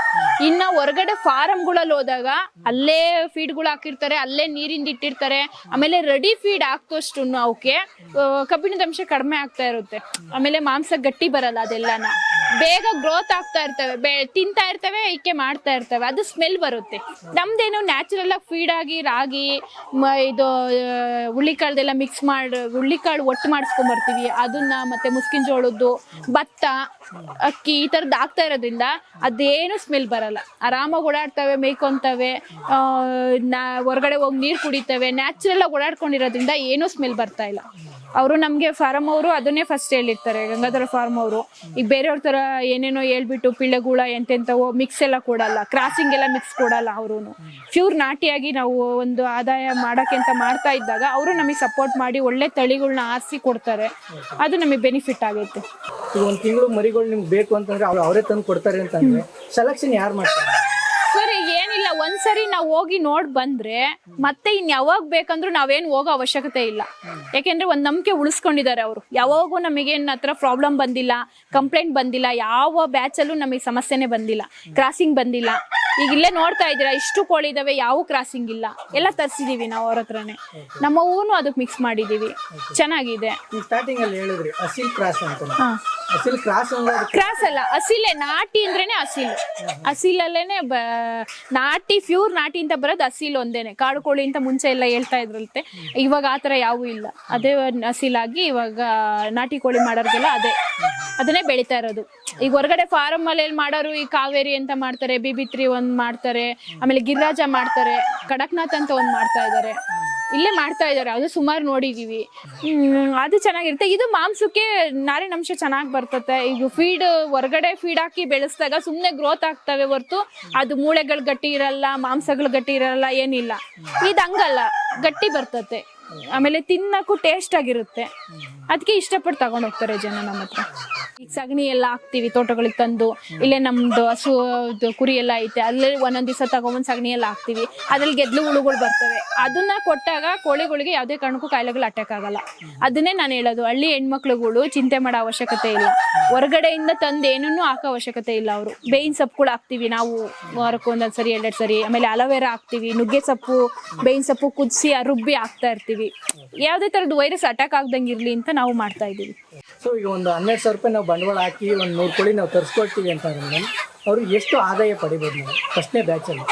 ಇನ್ನ ಹೊರಗಡೆ ಫಾರಮ್ಗಳಲ್ಲಿ ಹೋದಾಗ ಅಲ್ಲೇ ಫೀಡ್ಗಳು ಹಾಕಿರ್ತಾರೆ, ಅಲ್ಲೇ ನೀರಿಂದ ಇಟ್ಟಿರ್ತಾರೆ, ಆಮೇಲೆ ರೆಡಿ ಫೀಡ್ ಹಾಕೋಷ್ಟು ಅವಕ್ಕೆ ಕಬ್ಬಿಣದ ಅಂಶ ಕಡಿಮೆ ಆಗ್ತಾ ಇರುತ್ತೆ. ಆಮೇಲೆ ಮಾಂಸ ಗಟ್ಟಿ ಬರಲ್ಲ ಅದೆಲ್ಲನ. ಬೇಗ ಗ್ರೋತ್ ಆಗ್ತಾ ಇರ್ತವೆ. ಬೆ, ತಿಂತಾ ಇರ್ತವೆ ಇಕ್ಕೆ ಮಾಡ್ತಾ ಇರ್ತವೆ? ಅದು ಸ್ಮೆಲ್ ಬರುತ್ತೆ. ನಮ್ದೇನು ನ್ಯಾಚುರಲ್ ಆಗಿ ಫೀಡ್ ಆಗಿ, ರಾಗಿ, ಮ- ಇದು ಹುಳ್ಳಿ ಹುಳ್ಳಿಕಾಳ್ದೆಲ್ಲ ಮಿಕ್ಸ್ ಮಾಡಿ, ಹುಳ್ಳಿಕಾಳು ಒಟ್ಟು ಮಾಡಿಸ್ಕೊಂಡ್ ಬರ್ತೀವಿ ಅದನ್ನ ಮತ್ತೆ ಮುಸ್ಕಿನ ಜೋಳದ್ದು ಭತ್ತ, ಅಕ್ಕಿ ಈ ಥರದ್ದು ಆಗ್ತಾ ಇರೋದ್ರಿಂದ ಅದೇನು ಸ್ಮೆಲ್ ಬರಲ್ಲ. ಆರಾಮಾಗಿ ಓಡಾಡ್ತವೆ, ಮೇಯ್ಕೊಂತವೆ ನಾ, ಹೊರಗಡೆ ಹೋಗಿ ನೀರು ಕುಡಿತವೆ ನ್ಯಾಚುರಲ್ ಆಗಿ ಓಡಾಡ್ಕೊಂಡಿರೋದ್ರಿಂದ ಏನೂ ಸ್ಮೆಲ್ ಬರ್ತಾ ಇಲ್ಲ. ಅವರು ನಮಗೆ ಫಾರಂ ಅವರು ಅದನ್ನೇ ಫಸ್ಟ್ ಹೇಳಿರ್ತಾರೆ, ಗಂಗಾಧರ ಫಾರ್ಮ್ ಅವರು. ಈಗ ಬೇರೆಯವ್ರ ಥರ ಏನೇನೋ ಹೇಳ್ಬಿಟ್ಟು ಪಿಳ್ಳೆಗೂಳ ಎಂತೆಂಥವೋ ಮಿಕ್ಸ್ ಎಲ್ಲ ಕೊಡಲ್ಲ ಕ್ರಾಸಿಂಗ್ ಎಲ್ಲ ಮಿಕ್ಸ್ ಕೊಡಲ್ಲ ಅವರು ಪ್ಯೂರ್ ನಾಟಿಯಾಗಿ ನಾವು ಒಂದು ಆದಾಯ ಮಾಡೋಕ್ಕೆ ಅಂತ ಮಾಡ್ತಾ ಇದ್ದಾಗ ಅವರು ನಮಗೆ ಸಪೋರ್ಟ್ ಮಾಡಿ ಒಳ್ಳೆ ತಳಿಗಳನ್ನ ಆರಿಸಿ ಕೊಡ್ತಾರೆ. ಅದು ನಮಗೆ ಬೆನಿಫಿಟ್ ಆಗೈತೆ. ಒಂದು ತಿಂಗಳು ಮರಿಗಳು ನಿಮ್ಗೆ ಬೇಕು ಅಂತಂದ್ರೆ ಅವ್ರು ಅವರೇ ತಂದು ಕೊಡ್ತಾರೆ ಅಂತಂದ್ರೆ ಸೆಲೆಕ್ಷನ್ ಯಾರು ಮಾಡ್ತಾರೆ? ಒಂದ್ಸರಿ ನಾವು ಹೋಗಿ ನೋಡ್ ಬಂದ್ರೆ ಮತ್ತೆ ಇನ್ ಯಾವಾಗ ಬೇಕಂದ್ರೂ ನಾವೇನ್ ಹೋಗೋ ಅವಶ್ಯಕತೆ ಇಲ್ಲ. ಯಾಕೆಂದ್ರೆ ಒಂದ್ ನಂಬಿಕೆ ಉಳಿಸ್ಕೊಂಡಿದ್ದಾರೆ ಅವರು. ಯಾವಾಗೂ ನಮಗೆ ಹತ್ರ ಪ್ರಾಬ್ಲಮ್ ಬಂದಿಲ್ಲ ಕಂಪ್ಲೇಂಟ್ ಬಂದಿಲ್ಲ ಯಾವ ಬ್ಯಾಚ್ ಅಲ್ಲೂ ನಮಗೆ ಸಮಸ್ಯೆನೆ ಬಂದಿಲ್ಲ ಕ್ರಾಸಿಂಗ್ ಬಂದಿಲ್ಲ. ಈಗ ಇಲ್ಲೇ ನೋಡ್ತಾ ಇದ್ದೀರಾ? ಇಷ್ಟು ಕೋಳಿ ಇದಾವೆ ಯಾವ ಕ್ರಾಸಿಂಗ್ ಇಲ್ಲ. ಎಲ್ಲ ತರಿಸಿದೀವಿ ನಾವು ಅವ್ರ ಹತ್ರನೇ. ನಮ್ಮ ಹೂನು ಅದಕ್ಕೆ ಮಿಕ್ಸ್ ಮಾಡಿದೀವಿ. ಚೆನ್ನಾಗಿದೆ. ಈ ಸ್ಟಾರ್ಟಿಂಗ್ ಅಲ್ಲಿ ಹೇಳಿದ್ರಿ ಅಸಿಲ್ ಕ್ರಾಸ್ ಅಂತ ಹಾ. ಅಸಿಲ್ ಕ್ರಾಸ್ ಅಂದ್ರೆ ಅದಕ್ಕೆ ಕ್ರಾಸ್ ಅಲ್ಲ ಅಸಿಲೆ ನಾಟಿ ಅಂದ್ರೇನೆ ಅಸಿಲ್. ಅಸಿಲಲ್ಲೇನೆ ಬ ನಾಟಿ ಪ್ಯೂರ್ ನಾಟಿ ಅಂತ ಬರೋದು ಅಸಿಲ್ ಒಂದೇನೆ. ಕಾಡು ಕೋಳಿ ಅಂತ ಮುಂಚೆ ಎಲ್ಲ ಹೇಳ್ತಾ ಇದ್ರಂತೆ ಇವಾಗ ಆ ಥರ ಯಾವೂ ಇಲ್ಲ. ಅದೇ ಅಸಿಲಾಗಿ ಇವಾಗ ನಾಟಿ ಕೋಳಿ ಮಾಡೋರ್ಗೆಲ್ಲ ಅದೇ. ಅದನ್ನೇ ಬೆಳಿತಾ ಇರೋದು. ಈಗ ಹೊರಗಡೆ ಫಾರಮ್ ಅಲ್ಲಿ ಮಾಡೋರು ಈ ಕಾವೇರಿ ಅಂತ ಮಾಡ್ತಾರೆ ಬಿಬಿ ತ್ರೀ ಒಂದ್ ಮಾಡ್ತಾರೆ, ಆಮೇಲೆ ಗಿರಿರಾಜ ಮಾಡ್ತಾರೆ, ಕಡಕ್ನಾಥ್ ಅಂತ ಒಂದ್ ಮಾಡ್ತಾ ಇದ್ದಾರೆ ಇಲ್ಲೇ ಮಾಡ್ತಾ ಇದ್ದಾರೆ ಅದು ಸುಮಾರು ನೋಡಿದೀವಿ. ಅದು ಚೆನ್ನಾಗಿರುತ್ತೆ. ಇದು ಮಾಂಸಕ್ಕೆ ನಾರಿನಂಶ ಚೆನ್ನಾಗಿ ಬರ್ತತೆ. ಈಗ ಫೀಡ್ ಹೊರಗಡೆ ಫೀಡ್ ಹಾಕಿ ಬೆಳೆಸಿದಾಗ ಸುಮ್ಮನೆ ಗ್ರೋತ್ ಆಗ್ತವೆ ಹೊರತು ಅದು ಮೂಳೆಗಳು ಗಟ್ಟಿ ಇರಲ್ಲ, ಮಾಂಸಗಳು ಗಟ್ಟಿ ಇರಲ್ಲ, ಏನಿಲ್ಲ. ಇದು ಹಂಗಲ್ಲ, ಗಟ್ಟಿ ಬರ್ತತೆ. ಆಮೇಲೆ ತಿನ್ನಕ್ಕೂ ಟೇಸ್ಟ್ ಆಗಿರುತ್ತೆ. ಅದಕ್ಕೆ ಇಷ್ಟಪಟ್ಟು ತಗೊಂಡು ಹೋಗ್ತಾರೆ ಜನ ನಮ್ಮ ಹತ್ರ ಈಗ ಸಗಣಿ ಎಲ್ಲ ಹಾಕ್ತಿವಿ, ತೋಟಗಳಿಗೆ ತಂದು. ಇಲ್ಲೇ ನಮ್ದು ಹಸು ಕುರಿ ಎಲ್ಲ ಐತೆ, ಅಲ್ಲೇ ಒಂದೊಂದ್ ದಿವಸ ತಗೊಂಬಂದ್ ಸಗಣಿ ಎಲ್ಲ ಹಾಕ್ತಿವಿ. ಅದ್ರಲ್ಲಿ ಗೆದ್ಲು ಹುಳುಗಳು ಬರ್ತವೆ. ಅದನ್ನ ಕೊಟ್ಟಾಗ ಕೋಳಿಗಳಿಗೆ ಯಾವುದೇ ಕಾರಣಕ್ಕೂ ಕಾಯಿಲೆಗಳು ಅಟ್ಯಾಕ್ ಆಗಲ್ಲ. ಅದನ್ನೇ ನಾನು ಹೇಳೋದು. ಹಳ್ಳಿ ಹೆಣ್ಮಕ್ಳುಗಳು ಚಿಂತೆ ಮಾಡೋ ಅವಶ್ಯಕತೆ ಇಲ್ಲ. ಹೊರಗಡೆಯಿಂದ ತಂದು ಏನನ್ನೂ ಹಾಕೋ ಅವಶ್ಯಕತೆ ಇಲ್ಲ ಅವರು. ಬೇವಿನ ಸೊಪ್ಪುಗಳು ಹಾಕ್ತಿವಿ ನಾವು. ವಾರಕ್ಕೆ ಒಂದೊಂದು ಸರಿ, ಎರಡೆರಡು ಸರಿ. ಆಮೇಲೆ ಅಲೋವೆರಾ ಹಾಕ್ತಿವಿ, ನುಗ್ಗೆ ಸೊಪ್ಪು, ಬೇವಿನ ಸೊಪ್ಪು ಕುದಿಸಿ ರುಬ್ಬಿ ಹಾಕ್ತಾ ಇರ್ತೀವಿ. ಯಾವುದೇ ಥರದ್ದು ವೈರಸ್ ಅಟ್ಯಾಕ್ ಆಗ್ದಂಗೆ ಇರಲಿ ಅಂತ ನಾವು ಮಾಡ್ತಾ ಇದ್ದೀವಿ. ಸೊ ಈಗ ಒಂದು ಹನ್ನೆರಡು ಸಾವಿರ ರೂಪಾಯಿ ನಾವು ಬಂಡವಾಳ ಹಾಕಿ ಒಂದು ನೂರು ಕೋಳಿ ನಾವು ತರಿಸ್ಕೊಳ್ತೀವಿ ಅಂತ ಅಂದ್ರೆ ಅವ್ರಿಗೆ ಎಷ್ಟು ಆದಾಯ ಪಡಿಬೋದು ನಾವು ಫಸ್ಟ್ನೇ ಬ್ಯಾಚಲ್ಲಿ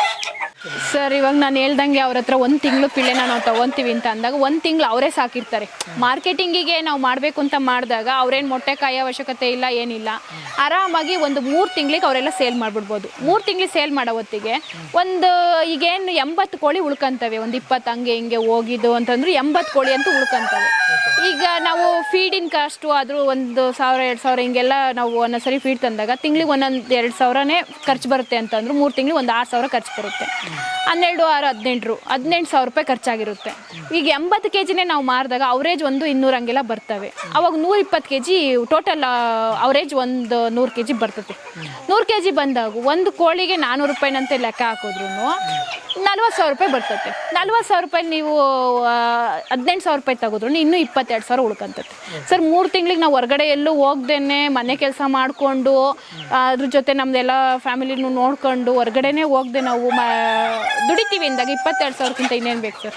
ಸರ್ ಇವಾಗ ನಾನು ಹೇಳ್ದಂಗೆ ಅವ್ರ ಹತ್ರ ಒಂದು ತಿಂಗಳು ಪಿಳೆ ನಾವು ತಗೊಂತೀವಿ ಅಂತ ಅಂದಾಗ ಒಂದು ತಿಂಗಳು ಅವರೇ ಸಾಕಿರ್ತಾರೆ. ಮಾರ್ಕೆಟಿಂಗಿಗೆ ನಾವು ಮಾಡಬೇಕು ಅಂತ ಮಾಡಿದಾಗ ಅವ್ರೇನು ಮೊಟ್ಟೆ ಕಾಯೋ ಅವಶ್ಯಕತೆ ಇಲ್ಲ, ಏನಿಲ್ಲ. ಆರಾಮಾಗಿ ಒಂದು ಮೂರು ತಿಂಗಳಿಗೆ ಅವರೆಲ್ಲ ಸೇಲ್ ಮಾಡಿಬಿಡ್ಬೋದು. ಮೂರು ತಿಂಗಳಿಗೆ ಸೇಲ್ ಮಾಡೋ ಹೊತ್ತಿಗೆ ಒಂದು ಈಗೇನು ಎಂಬತ್ತು ಕೋಳಿ ಉಳ್ಕೊಂತವೆ. ಒಂದು ಇಪ್ಪತ್ತು ಹಂಗೆ ಹಿಂಗೆ ಹೋಗಿದ್ದು ಅಂತಂದ್ರೆ ಎಂಬತ್ತು ಕೋಳಿ ಅಂತೂ ಉಳ್ಕೊಂತವೆ. ಈಗ ನಾವು ಫೀಡಿನ ಕಾಸ್ಟು ಆದರೂ ಒಂದು ಸಾವಿರ, ಎರಡು ಸಾವಿರ ಹಿಂಗೆಲ್ಲ ನಾವು ಒಂದೊಂದು ಸರಿ ಫೀಡ್ ತಂದಾಗ ತಿಂಗ್ಳಿಗೆ ಒಂದೊಂದು ಎರಡು ಸಾವಿರನೇ ಖರ್ಚು ಬರುತ್ತೆ ಅಂತಂದ್ರೆ ಮೂರು ತಿಂಗಳಿಗೆ ಒಂದು ಆರು ಸಾವಿರ ಖರ್ಚು ಬರುತ್ತೆ. Mm. ಹನ್ನೆರಡು ಆರು ಹದಿನೆಂಟು ಹದಿನೆಂಟು ಸಾವಿರ ರೂಪಾಯಿ ಖರ್ಚಾಗಿರುತ್ತೆ. ಈಗ ಎಂಬತ್ತು ಕೆ ಜಿನೇ ನಾವು ಮಾರಿದಾಗ ಅವರೇಜ್ ಒಂದು ಇನ್ನೂರು ಹಂಗೆಲ್ಲ ಬರ್ತವೆ. ಅವಾಗ ನೂರ ಇಪ್ಪತ್ತು ಕೆ ಜಿ ಟೋಟಲ್ ಅವರೇಜ್ ಒಂದು ನೂರು ಕೆ ಜಿ ಬರ್ತದೆ. ನೂರು ಕೆ ಜಿ ಬಂದಾಗ ಒಂದು ಕೋಳಿಗೆ ನಾನ್ನೂರು ರೂಪಾಯಿನಂತೆ ಲೆಕ್ಕ ಹಾಕಿದ್ರು ನಲ್ವತ್ತು ಸಾವಿರ ರೂಪಾಯಿ ಬರ್ತದೆ. ನಲ್ವತ್ತು ಸಾವಿರ ರೂಪಾಯಿ ನೀವು ಹದಿನೆಂಟು ಸಾವಿರ ರೂಪಾಯಿ ತಗೋದ್ರು ಇನ್ನೂ ಇಪ್ಪತ್ತೆರಡು ಸಾವಿರ ಉಳ್ಕೊಂತೈತೆ ಸರ್, ಮೂರು ತಿಂಗಳಿಗೆ ನಾವು ಹೊರಗಡೆ ಎಲ್ಲೂ ಹೋಗ್ದೇನೆ, ಮನೆ ಕೆಲಸ ಮಾಡಿಕೊಂಡು ಅದ್ರ ಜೊತೆ ನಮ್ದೆಲ್ಲ ಫ್ಯಾಮಿಲಿನೂ ನೋಡ್ಕೊಂಡು ಹೊರಗಡೆನೆ ಹೋಗ್ದೆ ನಾವು ದುಡಿತೀವಿ ಅಂದಾಗ ಇಪ್ಪತ್ತೆರಡು ಸಾವಿರಕ್ಕಿಂತ ಇನ್ನೇನು ಬೇಕು ಸರ್?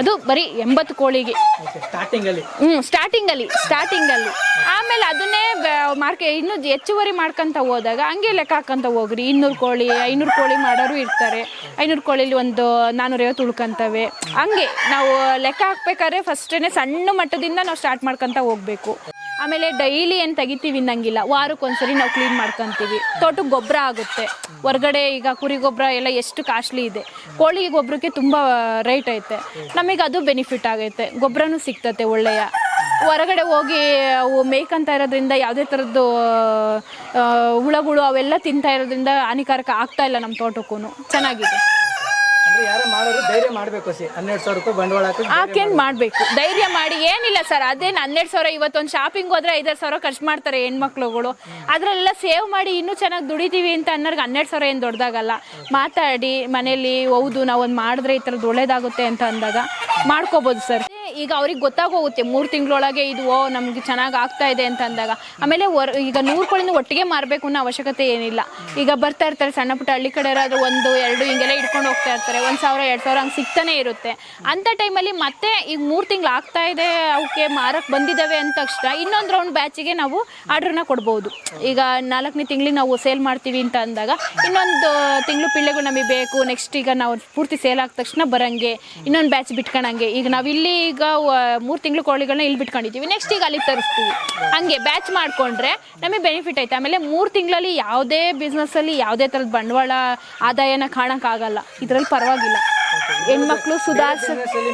ಅದು ಬರೀ ಎಂಬತ್ತು ಕೋಳಿಗೆ. ಸ್ಟಾರ್ಟಿಂಗಲ್ಲಿ ಹ್ಞೂ ಸ್ಟಾರ್ಟಿಂಗಲ್ಲಿ ಸ್ಟಾರ್ಟಿಂಗಲ್ಲಿ ಆಮೇಲೆ ಅದನ್ನೇ ಮಾರ್ಕೆ ಇನ್ನೂ ಹೆಚ್ಚುವರಿ ಮಾಡ್ಕೊಂತ ಹೋದಾಗ ಹಂಗೆ ಲೆಕ್ಕ ಹಾಕೊಂತ ಹೋಗ್ರಿ. ಇನ್ನೂರು ಕೋಳಿ ಐನೂರು ಕೋಳಿ ಮಾಡೋರು ಇರ್ತಾರೆ. ಐನೂರು ಕೋಳಿಲಿ ಒಂದು ನಾನ್ನೂರೈವತ್ತು ಉಳ್ಕೊಂತವೆ. ಹಂಗೆ ನಾವು ಲೆಕ್ಕ ಹಾಕ್ಬೇಕಾದ್ರೆ ಫಸ್ಟೇನೆ ಸಣ್ಣ ಮಟ್ಟದಿಂದ ನಾವು ಸ್ಟಾರ್ಟ್ ಮಾಡ್ಕೊಂತ ಹೋಗ್ಬೇಕು. ಆಮೇಲೆ ಡೈಲಿ ಏನು ತೆಗಿತೀವಿ ಅನ್ನಂಗಿಲ್ಲ. ವಾರಕ್ಕೆ ಒಂದ್ಸರಿ ನಾವು ಕ್ಲೀನ್ ಮಾಡ್ಕೊಂತೀವಿ. ತೋಟಕ್ಕೆ ಗೊಬ್ಬರ ಆಗುತ್ತೆ. ಹೊರಗಡೆ ಈಗ ಕುರಿ ಗೊಬ್ಬರ ಎಲ್ಲ ಎಷ್ಟು ಕಾಸ್ಟ್ಲಿ ಇದೆ. ಕೋಳಿ ಗೊಬ್ಬರಕ್ಕೆ ತುಂಬ ರೇಟ್ ಐತೆ. ನಮಗೆ ಅದು ಬೆನಿಫಿಟ್ ಆಗೈತೆ. ಗೊಬ್ಬರನೂ ಸಿಗ್ತತೆ ಒಳ್ಳೆಯ. ಹೊರಗಡೆ ಹೋಗಿ, ಅವು ಮೇಯ್ಕಂತ ಇರೋದ್ರಿಂದ ಯಾವುದೇ ಥರದ್ದು ಹುಳಗಳು ಅವೆಲ್ಲ ತಿಂತಾ ಇರೋದ್ರಿಂದ ಹಾನಿಕಾರಕ ಆಗ್ತಾ ಇಲ್ಲ ನಮ್ಮ ತೋಟಕ್ಕೂ ಚೆನ್ನಾಗಿದೆ. ಅಂದ್ರೆ ಯಾರೋ ಮಾಡೋರು ಧೈರ್ಯ ಮಾಡಬೇಕು ಸಿ ಹನ್ನೆರಡು ಸಾವಿರ ರೂಪಾಯಿ ಬಂಡವಾಳ ಹಾಕಿ ಆಕೇನ್ ಮಾಡ್ಬೇಕು. ಧೈರ್ಯ ಮಾಡಿ ಏನಿಲ್ಲ ಸರ್. ಅದೇನು ಹನ್ನೆರಡು ಸಾವಿರ ಇವತ್ತೊಂದು ಶಾಪಿಂಗ್ ಹೋದ್ರೆ ಐದಾರು ಸಾವಿರ ಖರ್ಚು ಮಾಡ್ತಾರೆ ಹೆಣ್ಮಕ್ಳುಗಳು. ಅದ್ರಲ್ಲೆಲ್ಲ ಸೇವ್ ಮಾಡಿ ಇನ್ನೂ ಚೆನ್ನಾಗಿ ದುಡಿತೀವಿ ಅಂತ ಅನ್ನೋರ್ಗೆ ಹನ್ನೆರಡು ಸಾವಿರ ಏನು ದೊಡ್ಡದಾಗಲ್ಲ. ಮಾತಾಡಿ ಮನೇಲಿ ಹೌದು ನಾವೊಂದು ಮಾಡಿದ್ರೆ ಈ ಥರದ್ದು ಒಳ್ಳೇದಾಗುತ್ತೆ ಅಂತ ಅಂದಾಗ ಮಾಡ್ಕೋಬೋದು ಸರ್. ಈಗ ಅವ್ರಿಗೆ ಗೊತ್ತಾಗೋಗುತ್ತೆ, ಮೂರು ತಿಂಗಳೊಳಗೆ ಇದು, ಓ, ನಮ್ಗೆ ಚೆನ್ನಾಗಿ ಆಗ್ತಾ ಇದೆ ಅಂತ ಅಂದಾಗ. ಆಮೇಲೆ ಈಗ ನೂರು ಕೋಳಿನ ಒಟ್ಟಿಗೆ ಮಾರಬೇಕು ಅನ್ನೋ ಅವಶ್ಯಕತೆ ಏನಿಲ್ಲ. ಈಗ ಬರ್ತಾ ಇರ್ತಾರೆ, ಸಣ್ಣ ಪುಟ್ಟ ಹಳ್ಳಿ ಕಡೆ ಒಂದು, ಎರಡು, ಹಿಂಗೆಲ್ಲ ಇಟ್ಕೊಂಡು ಹೋಗ್ತಾ ಇರ್ತಾರೆ. ಒಂದು ಸಾವಿರ, ಎರಡು ಸಾವಿರ ಹಂಗೆ ಸಿಗ್ತಾನೆ ಇರುತ್ತೆ. ಅಂಥ ಟೈಮಲ್ಲಿ ಮತ್ತೆ ಈಗ ಮೂರು ತಿಂಗಳು ಆಗ್ತಾ ಇದೆ ಅವಕ್ಕೆ ಮಾರಕ್ಕೆ ಬಂದಿದ್ದಾವೆ ಅಂದ ತಕ್ಷಣ ಇನ್ನೊಂದು ರೌಂಡ್ ಬ್ಯಾಚಿಗೆ ನಾವು ಆರ್ಡ್ರನ್ನ ಕೊಡ್ಬೋದು. ಈಗ ನಾಲ್ಕನೇ ತಿಂಗಳಿಗೆ ನಾವು ಸೇಲ್ ಮಾಡ್ತೀವಿ ಅಂತ ಅಂದಾಗ ಇನ್ನೊಂದು ತಿಂಗಳು ಪಿಳ್ಳೆಗಳು ನಮಗೆ ಬೇಕು. ನೆಕ್ಸ್ಟ್ ಈಗ ನಾವು ಪೂರ್ತಿ ಸೇಲ್ ಆದ ತಕ್ಷಣ ಬರಂಗೆ, ಇನ್ನೊಂದು ಬ್ಯಾಚ್ ಬಿಟ್ಕೊಳಂಗೆ ಈಗ ನಾವು ಇಲ್ಲಿ ಈಗ ಮೂರು ತಿಂಗಳು ಕೋಳಿಗಳನ್ನ ಇಲ್ಲಿ ಬಿಟ್ಕೊಂಡಿದ್ದೀವಿ ನೆಕ್ಸ್ಟ್ ಈಗ ಅಲ್ಲಿಗೆ ತರಿಸ್ತೀವಿ. ಹಂಗೆ ಬ್ಯಾಚ್ ಮಾಡ್ಕೊಂಡ್ರೆ ನಮಗೆ ಬೆನಿಫಿಟ್ ಐತೆ ಆಮೇಲೆ ಮೂರು ತಿಂಗಳಲ್ಲಿ ಯಾವುದೇ ಬಿಸ್ನೆಸ್ಸಲ್ಲಿ ಯಾವುದೇ ಥರದ ಬಂಡವಾಳ ಆದಾಯನ ಕಾಣಕ್ಕಾಗಲ್ಲ. ಇದರಲ್ಲಿ ಪರವಾಗಿಲ್ಲ. ಹೆಣ್ಮಕ್ಳು ಸುಧಾರ್ಸ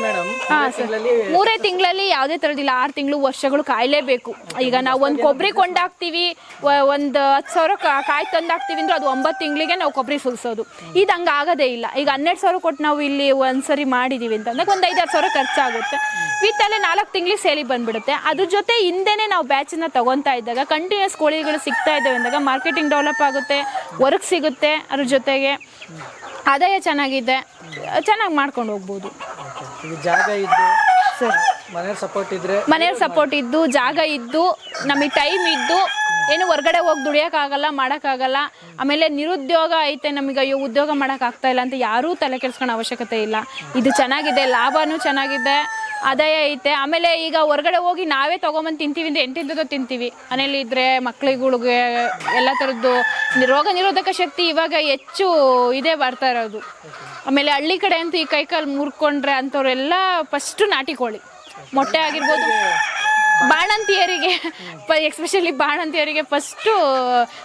ಮೇಡಮ್ ಹಾ ಸರ್. ಮೂರೇ ತಿಂಗಳಲ್ಲಿ ಯಾವುದೇ ಥರದಿಲ್ಲ ಆರು ತಿಂಗಳು ವರ್ಷಗಳು ಕಾಯಲೇಬೇಕು. ಈಗ ನಾವು ಒಂದು ಕೊಬ್ಬರಿ ಕೊಂಡಾಕ್ತೀವಿ ಒಂದು ಹತ್ತು ಸಾವಿರ ಕಾಯಿ ತಂದಾಕ್ತೀವಿ ಅಂದ್ರೆ ಅದು ಒಂಬತ್ತು ತಿಂಗಳಿಗೆ ನಾವು ಕೊಬ್ಬರಿ ಸುಲ್ಸೋದು. ಇದು ಹಂಗೆ ಆಗದೇ ಇಲ್ಲ. ಈಗ ಹನ್ನೆರಡು ಸಾವಿರ ಕೊಟ್ಟು ನಾವು ಇಲ್ಲಿ ಒಂದ್ಸರಿ ಮಾಡಿದೀವಿ ಅಂತ ಅಂದಾಗ ಒಂದು ಐದಾರು ಸಾವಿರ ಖರ್ಚಾಗುತ್ತೆ. ವಿತ್ ಅಲ್ಲೇ ನಾಲ್ಕು ತಿಂಗಳಿಗೆ ಸೇಲಿ ಬಂದ್ಬಿಡುತ್ತೆ. ಅದ್ರ ಜೊತೆ ಹಿಂದೆನೇ ನಾವು ಬ್ಯಾಚನ್ನ ತಗೊತಾ ಇದ್ದಾಗ ಕಂಟಿನ್ಯೂಸ್ ಕೋಳಿಗಳು ಸಿಗ್ತಾ ಇದ್ದಾವೆ ಅಂದಾಗ ಮಾರ್ಕೆಟಿಂಗ್ ಡೆವಲಪ್ ಆಗುತ್ತೆ ವರ್ಕ್ ಸಿಗುತ್ತೆ ಅದ್ರ ಜೊತೆಗೆ. ಆದಾಯ ಚೆನ್ನಾಗಿದೆ. ಚೆನ್ನಾಗಿ ಮಾಡ್ಕೊಂಡು ಹೋಗ್ಬೋದು. ಈಗ ಜಾಗ ಇದ್ದು ಸರ್. ಮನೆಯವ್ರ ಸಪೋರ್ಟ್ ಇದ್ದು, ಜಾಗ ಇದ್ದು, ನಮಗೆ ಟೈಮ್ ಇದ್ದು, ಏನು ಹೊರ್ಗಡೆ ಹೋಗಿ ದುಡಿಯೋಕ್ಕಾಗಲ್ಲ, ಮಾಡೋಕ್ಕಾಗಲ್ಲ. ಆಮೇಲೆ ನಿರುದ್ಯೋಗ ಐತೆ ನಮಗೆ, ಅಯ್ಯೋ, ಉದ್ಯೋಗ ಮಾಡೋಕ್ಕಾಗ್ತಾ ಇಲ್ಲ ಅಂತ ಯಾರೂ ತಲೆ ಕೆಡ್ಸ್ಕೊಳೋ ಅವಶ್ಯಕತೆ ಇಲ್ಲ. ಇದು ಚೆನ್ನಾಗಿದೆ, ಲಾಭನೂ ಚೆನ್ನಾಗಿದೆ, ಆದಾಯ ಐತೆ. ಆಮೇಲೆ ಈಗ ಹೊರ್ಗಡೆ ಹೋಗಿ ನಾವೇ ತೊಗೊಂಬಂದು ತಿಂತೀವಿ ಅಂದ್ರೆ ಎಂಟಿಂದ ತಿಂತೀವಿ. ಮನೇಲಿ ಇದ್ರೆ ಮಕ್ಳಿಗಳಿಗೆ ಎಲ್ಲ ಥರದ್ದು ರೋಗ ನಿರೋಧಕ ಶಕ್ತಿ ಇವಾಗ ಹೆಚ್ಚು ಇದೇ ಬರ್ತಾ ಇರೋದು. ಆಮೇಲೆ ಹಳ್ಳಿ ಕಡೆ ಅಂತೂ ಈ ಕೈಕಾಲು ಮುರ್ಕೊಂಡ್ರೆ ಅಂಥವ್ರೆಲ್ಲ ಫಸ್ಟು ನಾಟಿ ಕೋಳಿ ಮೊಟ್ಟೆ ಆಗಿರ್ಬೋದು. ಬಾಣಂತಿಯರಿಗೆ ಎಸ್ಪೆಷಲಿ ಬಾಣಂತಿಯರಿಗೆ ಫಸ್ಟು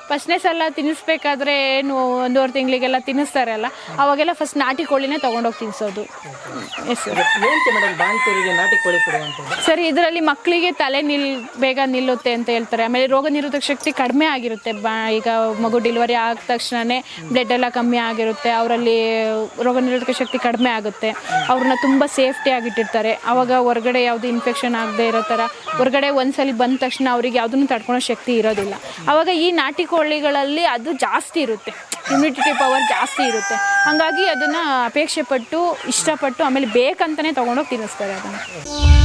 ಫಸ್ಟ್ನೇ ಸಲ ತಿನ್ನಿಸ್ಬೇಕಾದ್ರೆ ಏನು ಒಂದೂವರೆ ತಿಂಗಳಿಗೆಲ್ಲ ತಿನ್ನಿಸ್ತಾರಲ್ಲ ಅವಾಗೆಲ್ಲ ಫಸ್ಟ್ ನಾಟಿ ಕೋಳಿನೇ ತೊಗೊಂಡೋಗಿ ತಿನ್ನಿಸೋದು ಎಸ್ ಸರ್ ಏನಕ್ಕೆ ಮೇಡಮ್ ಬಾಣಂತಿಯರಿಗೆ ನಾಟಿ ಕೋಳಿ ಕೊಡುವಂಥದ್ದು? ಸರ್ ಇದರಲ್ಲಿ ಮಕ್ಕಳಿಗೆ ತಲೆ ನಿಲ್ ಬೇಗ ನಿಲ್ಲುತ್ತೆ ಅಂತ ಹೇಳ್ತಾರೆ. ಆಮೇಲೆ ರೋಗ ನಿರೋಧಕ ಶಕ್ತಿ ಕಡಿಮೆ ಆಗಿರುತ್ತೆ. ಬಾ ಈಗ ಮಗು ಡೆಲಿವರಿ ಆದ ತಕ್ಷಣವೇ ಬ್ಲಡ್ ಎಲ್ಲ ಕಮ್ಮಿ ಆಗಿರುತ್ತೆ. ಅವರಲ್ಲಿ ರೋಗ ನಿರೋಧಕ ಶಕ್ತಿ ಕಡಿಮೆ ಆಗುತ್ತೆ. ಅವ್ರನ್ನ ತುಂಬ ಸೇಫ್ಟಿ ಆಗಿಟ್ಟಿರ್ತಾರೆ. ಅವಾಗ ಹೊರಗಡೆ ಯಾವುದು ಇನ್ಫೆಕ್ಷನ್ ಆಗದೆ ಇರೋ ಥರ ಹೊರಗಡೆ ಒಂದ್ಸಲಿ ಬಂದ ತಕ್ಷಣ ಅವ್ರಿಗೆ ಯಾವುದನ್ನು ತಡ್ಕೊಳೋ ಶಕ್ತಿ ಇರೋದಿಲ್ಲ. ಅವಾಗ ಈ ನಾಟಿ ಕೋಳಿಗಳಲ್ಲಿ ಅದು ಜಾಸ್ತಿ ಇರುತ್ತೆ. ಇಮ್ಯುನಿಟಿ ಪವರ್ ಜಾಸ್ತಿ ಇರುತ್ತೆ. ಹಾಗಾಗಿ ಅದನ್ನು ಅಪೇಕ್ಷೆ ಪಟ್ಟು, ಇಷ್ಟಪಟ್ಟು ಆಮೇಲೆ ಬೇಕಂತಲೇ ತಗೊಂಡೋಗಿ ತಿನ್ನಿಸ್ತಾರೆ ಅದನ್ನು.